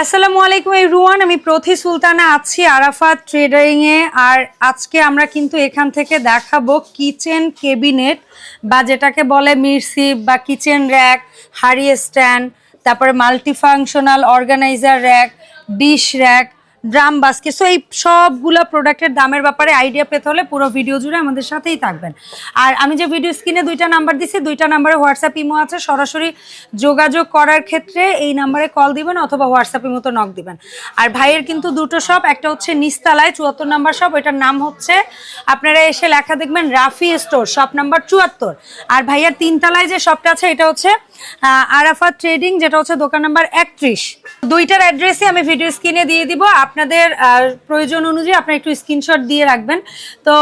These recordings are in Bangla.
আসসালামু আলাইকুম রুয়ান, আমি প্রথি সুলতানা আছি আরাফাত ট্রেডিংয়ে আর আজকে আমরা কিন্তু এখান থেকে দেখাবো কিচেন কেবিনেট বা যেটাকে বলে মিরসিপ বা কিচেন র্যাক হারি স্ট্যান্ড, তারপরে multifunctional organiser rack, dish rack drum basket so এই সবগুলো প্রোডাক্টের দামের ব্যাপারে আইডিয়া পেতে হলে পুরো ভিডিও জুড়ে আমাদের সাথেই থাকবেন। আর আমি যে ভিডিও স্ক্রিনে দুইটা নাম্বার দিছি, দুইটা নাম্বারে হোয়াটসঅ্যাপ ইমো আছে। সরাসরি যোগাযোগ করার ক্ষেত্রে এই নাম্বারে কল দিবেন অথবা হোয়াটসঅ্যাপ ইমোতে নক দিবেন। আর ভাইয়ের কিন্তু দুটো শপ একটা হচ্ছে নিস্তালায়, চুয়াত্তর নাম্বার শপ এটার নাম হচ্ছে, আপনারা এসে লেখা দেখবেন রাফি স্টোর শপ নাম্বার চুয়াত্তর। আর ভাইয়ার তিনতলায় যে শপটা আছে, এটা হচ্ছে আরাফা ট্রেডিং যেটা হচ্ছে দোকান নাম্বার একত্রিশ। দুইটার অ্যাড্রেসই আমি ভিডিও স্ক্রিনে দিয়ে দিব। আপনাদের প্রয়োজন অনুযায়ী আপনারা একটু স্ক্রিনশট দিয়ে রাখবেন। তো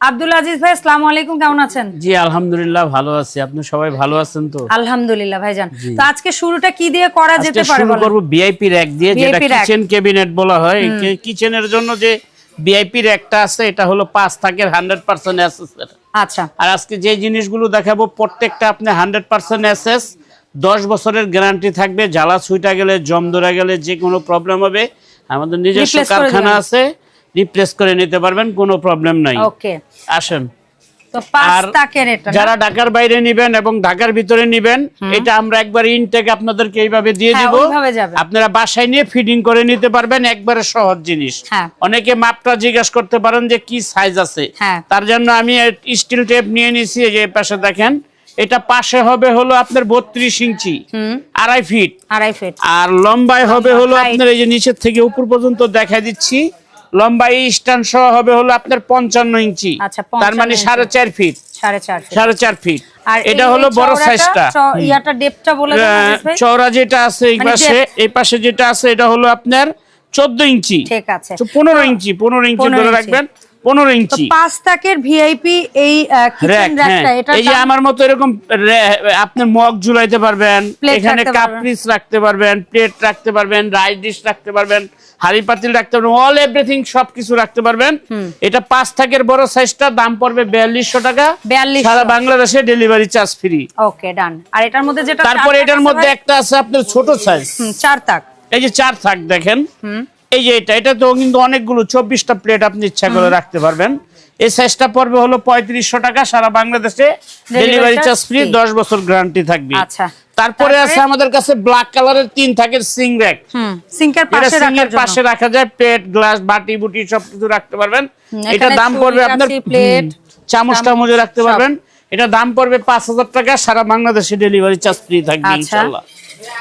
আব্দুল আজিজ ভাই আসসালামু আলাইকুম কেমন আছেন? জি আলহামদুলিল্লাহ ভালো আছি। আপনি সবাই ভালো আছেন তো? আলহামদুলিল্লাহ ভাইজান। তো আজকে শুরুটা কি দিয়ে করা যেতে পারে শুরু করব ভিআইপি র্যাক দিয়ে যেটা কিচেন ক্যাবিনেট বলা হয়। কিচেনের জন্য যে ভিআইপি র্যাকটা আছে এটা হলো পাঁচ থাকের হান্ড্রেড পার্সেন্ট অ্যাসেসের আচ্ছা। আর আজকে যে জিনিসগুলো দেখাবো প্রত্যেকটা আপনি হান্ড্রেড পার্সেন্ট অ্যাসেস দশ বছরের গ্যারান্টি থাকবে জ্বালা ছুইটা গেলে জম ধরা গেলে যে কোনো প্রবলেম হবে। আমাদের নিজস্ব কারখানা আছে রিপ্লেস করে নিতে পারবেন কোনো প্রবলেম নাই। ওকে আসেন? যারা ঢাকার বাইরে নিবেন এবং ঢাকার ভিতরে নিবেন এটা আমরা একবার ইনটেক আপনাদেরকে এইভাবে দিয়ে হ্যাঁ, দিব। আপনারা বাসায় নিয়ে ফিডিং করে নিতে পারবেন একবারে সহজ জিনিস। হ্যাঁ। অনেকে মাপটা জিজ্ঞাসা করতে পারেন যে কি সাইজ আছে। হ্যাঁ। তার জন্য আমি স্টিল টেপ নিয়ে নিছি এই যে পাশে দেখেন। এটা পাশে হবে হলো আপনার বত্রিশ ইঞ্চি আড়াই ফিট। আড়াই ফিট। আর লম্বায় হবে হলো আপনার এই যে নিচের থেকে উপর পর্যন্ত দেখা দিচ্ছি লম্বায় স্ট্যান্ড সহ হবে হলো আপনার পঞ্চান্ন ইঞ্চি আচ্ছা, তার মানে সাড়ে চার ফিট। সাড়ে চার ফিট। এটা এই- হলো বড় সাইজটা ভাই? চওড়া যেটা আছে এই মানে পাশে এই পাশে যেটা আছে এটা হলো আপনার চোদ্দ ইঞ্চি। ঠিক আছে। পনেরো ইঞ্চি পনেরো ইঞ্চি 15 ধরে রাখবেন। পনেরো ইঞ্চি। পাঁচ তাকের ভিআইপি এই হ্যাঁ। এই যে আমার মতো এরকম আপনি মগ ঝুলাইতে পারবেন এখানে কাপ। পিস রাখতে পারবেন প্লেট রাখতে পারবেন রাইস ডিশ রাখতে পারবেন হাড়ি পাতিল রাখতে পারবেন অল এভরিথিং সবকিছু রাখতে পারবেন। এটা পাঁচ থাকের বড় সাইজটা দাম পড়বে বিয়াল্লিশশো টাকা। 4200 সারা বাংলাদেশে delivery charge free okay done আর এটার মধ্যে যেটা তারপরে এটার মধ্যে একটা আছে আপনার ছোট সাইজ চার তাক এই যে চার থাক দেখেন। হুম। এই যে এটা এটা তো কিন্তু অনেকগুলো চব্বিশটা প্লেট আপনি ইচ্ছা করে রাখতে পারবেন। এই সাইজটা পড়বে হলো পঁয়ত্রিশশো টাকা সারা বাংলাদেশে ডেলিভারি চার্জ ফ্রি দশ বছর গ্যারান্টি থাকবে। আচ্ছা। তারপরে? আছে আমাদের কাছে ব্ল্যাক কালারের তিন থাকের সিং র্যাক হুম পাশে রাখা যায় প্লেট গ্লাস বাটি বুটি সবকিছু রাখতে পারবেন। এটা দাম পড়বে আপনার প্লেট, চামচ টামচে রাখতে পারবেন। এটা দাম পড়বে পাঁচ হাজার টাকা সারা বাংলাদেশে ডেলিভারি চার্জ ফ্রি থাকবে আচ্ছা। ইনশাল্লাহ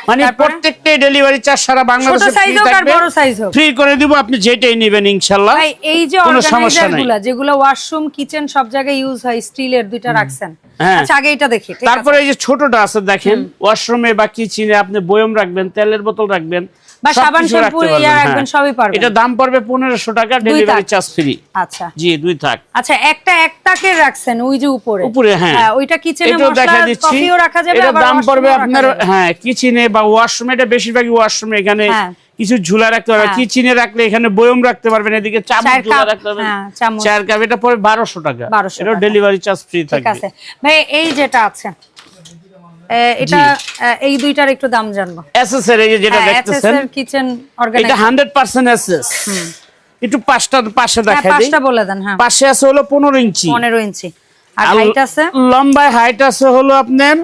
মানে? প্রত্যেকটাই ডেলিভারি চার্জ সারা বাংলাদেশে ফ্রি থাকবে। বড় সাইজ হোক। ফ্রি করে দিব আপনি যেটাই নেবেন ইনশাল্লাহ ভাই এই যে অর্গানাইজারগুলো যেগুলো ওয়াশরুম কিচেন সব জায়গায় ইউজ হয় স্টিলের দুইটা রাখছেন। হ্যাঁ। আচ্ছা আগে এটা দেখি তারপরে এই যে ছোটটা আছে দেখেন ওয়াশরুমে বা কিচেনে আপনি বয়ম রাখবেন তেলের বোতল রাখবেন বা সাবান শ্যাম্পু ইয়া হ্যাঁ। রাখবেন, সবই পারবেন। এটা দাম পড়বে পনেরোশো টাকা ডেলিভারি চার্জ ফ্রি আচ্ছা। জি দুই থাক। আচ্ছা একটা এক তাকের রাখছেন ওই যে উপরে। উপরে হ্যাঁ। ওইটা কিচেনে মশলা কফিও রাখা যাবে এটা দাম পড়বে আপনার হ্যাঁ কিচেনে বা ওয়াশরুমে এটা বেশিরভাগই ওয়াশরুমে এখানে হ্যাঁ। কিছু ঝুলা রাখতে পারবেন হ্যাঁ। কিচেনে রাখলে এখানে বয়ম রাখতে পারবেন এদিকে চামচ ঝুলা কাপ, রাখতে পারবেন। হ্যাঁ, কাপ এটা পড়বে বারোশো টাকা। 1200 এটা ডেলিভারি চার্জ ফ্রি ঠিক আছে। ভাই এই যেটা আছে এটা এই দুইটার একটু দাম জানব। এসএস এর যেটা দেখতেছেন কিচেন এটা অর্গানাইজার হান্ড্রেড পার্সেন্ট এসএস একটু পাঁচটা পাশে দেখা দিই। পাঁচটা বলে দেন হ্যাঁ। পাশে আছে হলো পনেরো ইঞ্চি। পনেরো ইঞ্চি। আর হাইট আছে? লম্বায় হাইট আছে হলো আপনার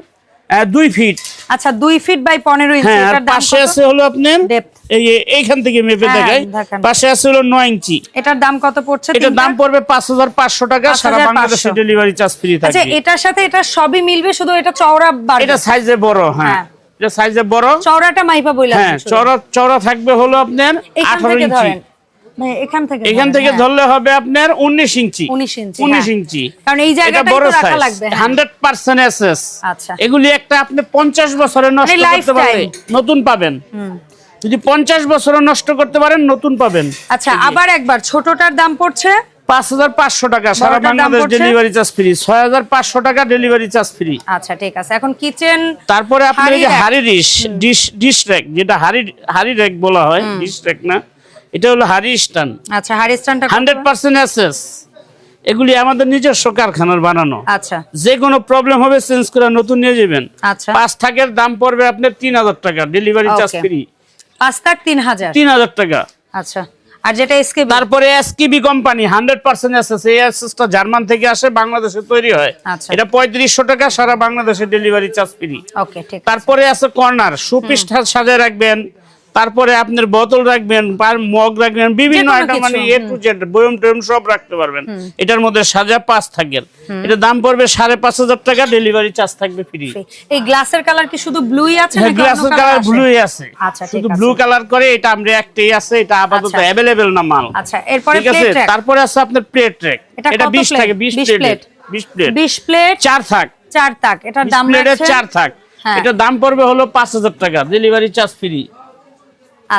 আহ, দুই ফিট আচ্ছা দুই ফিট বাই পনেরো ইঞ্চি হ্যাঁ আর এটার দাম পাশে আছে হলো আপনার Depth। এই এইখান থেকে মেপে হ্যাঁ, দেখাই। পাশে আছে হলো নয় ইঞ্চি। এটার দাম কত পড়ছে এটার দাম পড়বে পাঁচ হাজার পাঁচশো টাকা সারা বাংলাদেশে ডেলিভারি চার্জ ফ্রি আচ্ছা এটার সাথে এটা সবই মিলবে শুধু এটা চওড়া এটা সাইজে বড় হ্যাঁ। হ্যাঁ। এটা সাইজে বড়। চওড়াটা মাইপা বইলা হ্যাঁ চড়া থাকবে হলো আপনার এখান আঠারো থেকে ইঞ্চি এখান থেকে এখান থেকে। ধরলে হবে আপনার উনিশ ইঞ্চি। 19 ইঞ্চি, উনিশ। ইঞ্চি। কারণ এই এটা জায়গাটাই বড় রাখা লাগবে। হান্ড্রেড পার্সেন্ট এসএস আচ্ছা। এগুলি একটা আপনি পঞ্চাশ বছরে নষ্ট করতে lifetime। নতুন পাবেন। যদি পঞ্চাশ বছরে নষ্ট করতে পারেন নতুন পাবেন। আচ্ছা আবার একবার ছোটটার দাম পড়ছে? পাঁচ হাজার পাঁচশো টাকা সারা বাংলাদেশ ডেলিভারি চার্জ ফ্রি ছয় হাজার পাঁচশো টাকা ডেলিভারি চার্জ ফ্রি আচ্ছা ঠিক আছে। এখন কিচেন তারপরে আপনার যে হাড়ি ডিশ ডিশ ডিশ র্যাক যেটা হাড়ি হাড়ি র্যাক বলা হয় ডিশ র্যাক না এটা হলো হাড়ি স্ট্যান্ড আচ্ছা হান্ড্রেড পার্সেন্ট এসএস এগুলি আমাদের নিজস্ব কারখানার বানানো। আচ্ছা। যে কোনো প্রবলেম হবে চেঞ্জ করে নতুন নিয়ে যাবেন। আচ্ছা। পাঁচ থাকের দাম পড়বে আপনার তিন হাজার টাকা ডেলিভারি চার্জ ফ্রি পাঁচ তিন হাজার। তিন হাজার টাকা। আচ্ছা। আর যেটা এসকে তারপরে SKB company hundred percent SS এই এসএসটা জার্মান থেকে আসে বাংলাদেশে তৈরি হয়। আচ্ছা। এটা পঁয়ত্রিশশো টাকা সারা বাংলাদেশে ডেলিভারি চার্জ ফ্রি ওকে ঠিক তারপরে আছে কর্নার সুপিস সাজায় রাখবেন। তারপরে আপনার বোতল রাখবেন মগ রাখবেন বিভিন্ন আইটেম মানে এ টু জেড বয়ম টয়ম সব রাখতে পারবেন। এটার মধ্যে সাজা পাঁচ থাকেন এটা দাম পড়বে সাড়ে পাঁচ হাজার টাকা ডেলিভারি চার্জ থাকবে ফ্রি এই গ্লাসের কালার কি শুধু ব্লুই আছে হ্যাঁ গ্লাসের কালার ব্লুই আছে? আচ্ছা, শুধু ব্লু কালার করে এটা আমরা একটাই আছে এটা আপাতত আচ্ছা। অ্যাভেলেবেল না মাল। আচ্ছা এরপরে ঠিক আছে? তারপরে আছে আপনার প্লেট ট্র্যাক এটা এটা কত 20 থাকে 20 20 প্লেট plate? 20 প্লেট 20 প্লেট চার থাক। চার তাক এটার দাম প্লেটের রাখছেন? চার থাক। হ্যাঁ। এটা দাম পড়বে হলো 5000 টাকা ডেলিভারি চার্জ ফ্রি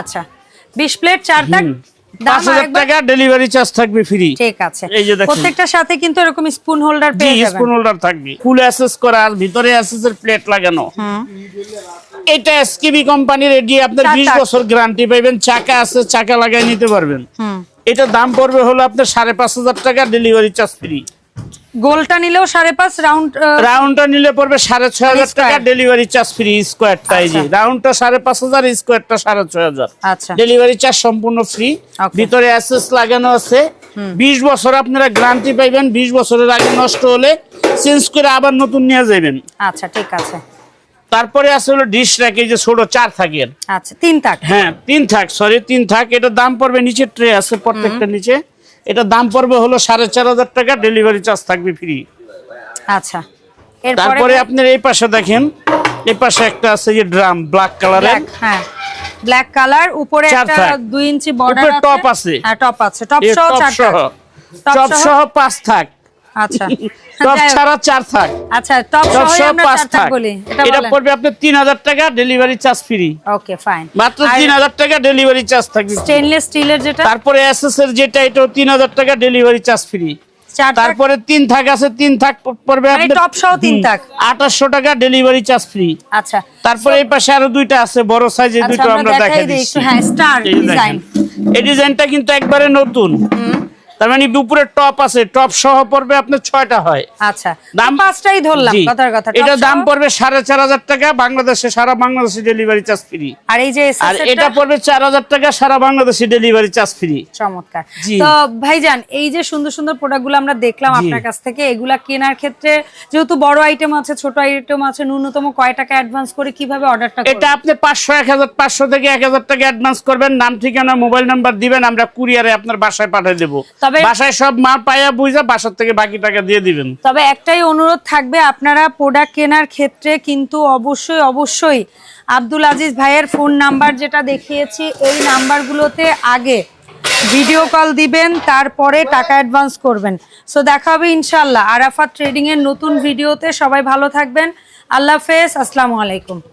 আচ্ছা 20 প্লেট চার হাজার টাকা ডেলিভারি চার্জ থাকবে ফ্রি ঠিক আছে। এই যে দেখুন। প্রত্যেকটার সাথে কিন্তু এরকম স্পুন হোল্ডার পেয়ে যাবেন। স্পুন হোল্ডার থাকবে। ফুল অ্যাসেস করা আর ভিতরে অ্যাসেস এর প্লেট লাগানো। এটা এসকেবি কোম্পানির এডি আপনার চার 20 বছর গ্যারান্টি পাবেন চাকা আছে চাকা লাগাই নিতে পারবেন। হুম। এটা দাম পড়বে হলো আপনার সাড়ে পাঁচ হাজার টাকা ডেলিভারি চার্জ ফ্রি গোলটা নিলেও সাড়ে পাঁচ রাউন্ড রাউন্ডটা নিলে পড়বে সাড়ে ছয় হাজার টাকা ডেলিভারি চার্জ ফ্রি স্কোয়ারটা এই যে। আচ্ছা। রাউন্ডটা সাড়ে পাঁচ হাজার স্কোয়ারটা সাড়ে ছয় হাজার। আচ্ছা। ডেলিভারি চার্জ সম্পূর্ণ ফ্রি ভিতরে অ্যাসেস লাগানো আছে। বিশ বছর আপনারা গ্যারান্টি পাইবেন বিশ বছরের আগে নষ্ট হলে চেঞ্জ করে আবার নতুন নিয়ে যাবেন আচ্ছা ঠিক আছে। তারপরে আছে হলো ডিশ এই যে ছোট চার থাকের। আচ্ছা তিন থাক। হ্যাঁ তিন থাক সরি তিন থাক। এটার দাম পড়বে নিচে ট্রে আছে প্রত্যেকটা নিচে। এটা দাম পড়বে হলো সাড়ে চার হাজার টাকা ডেলিভারি চার্জ থাকবে ফ্রি আচ্ছা। তারপরে আপনার এই পাশে দেখেন এই পাশে একটা আছে যে ড্রাম ব্ল্যাক কালারের হ্যাঁ। ব্ল্যাক কালার উপরে একটা থাক। দুই ইঞ্চি বর্ডার উপরে top আছে। হ্যাঁ টপ আছে। টপ সহ টপ চার সহ। Top top? সহ পাঁচ থাক। আচ্ছা। টপ ছাড়া চার থাক। আচ্ছা টপ টপ সহ সহ পাঁচ থাক থাক। এটা এটা পড়বে আপনার তিন হাজার টাকা delivery charge free okay fine মাত্র তিন হাজার টাকা ডেলিভারি চার্জ থাকবে স্টেনলেস স্টিলের যেটা? তারপরে এসএস এর যেটা এটাও তিন হাজার টাকা ডেলিভারি চার্জ ফ্রি তারপরে তিন থাক আছে তিন থাক পড়বে মানে টপ সহ তিন থাক। আঠাশশো টাকা ডেলিভারি চার্জ ফ্রি আচ্ছা। তারপরে এই পাশে আরও দুইটা আছে বড় সাইজের আচ্ছা, দুটো আমরা দেখাই দিচ্ছি। হ্যাঁ। এই ডিজাইনটা কিন্তু একবারে নতুন। তার মানে উপরে টপ আছে টপ সহ পড়বে আপনার ছয়টা হয়। আচ্ছা দাম- দাম পাঁচটাই ধরলাম কথার কথা এটা দাম পড়বে সাড়ে চার হাজার টাকা বাংলাদেশে সারা বাংলাদেশে ডেলিভারি চার্জ ফ্রি আর এই যে আর এটা পড়বে চার হাজার টাকা সারা বাংলাদেশে ডেলিভারি চার্জ ফ্রি চমৎকার। তো ভাইজান এই যে সুন্দর সুন্দর প্রোডাক্টগুলো আমরা দেখলাম আপনার কাছ থেকে এগুলা কেনার ক্ষেত্রে যেহেতু বড় আইটেম আছে ছোট আইটেম আছে ন্যূনতম কয় টাকা অ্যাডভান্স করে কীভাবে অর্ডারটা এটা আপনি পাঁচশো এক হাজার পাঁচশো থেকে এক হাজার টাকা অ্যাডভান্স করবেন নাম ঠিকানা মোবাইল নাম্বার দিবেন আমরা কুরিয়ারে আপনার বাসায় পাঠিয়ে দেবো। তবে- বাসায় সব মাল পাইয়া বুঝা বাসার থেকে বাকি টাকা দিয়ে দিবেন। তবে একটাই অনুরোধ থাকবে আপনারা প্রোডাক্ট কেনার ক্ষেত্রে কিন্তু অবশ্যই অবশ্যই আব্দুল আজিজ ভাইয়ের ফোন নাম্বার যেটা দেখিয়েছি এই নাম্বারগুলোতে আগে ভিডিও কল দিবেন তারপরে টাকা অ্যাডভান্স করবেন। সো দেখা হবে ইনশাল্লাহ আরাফাত ট্রেডিং এর নতুন ভিডিওতে সবাই ভালো থাকবেন। আল্লাহ হাফেজ আসসালামু আলাইকুম।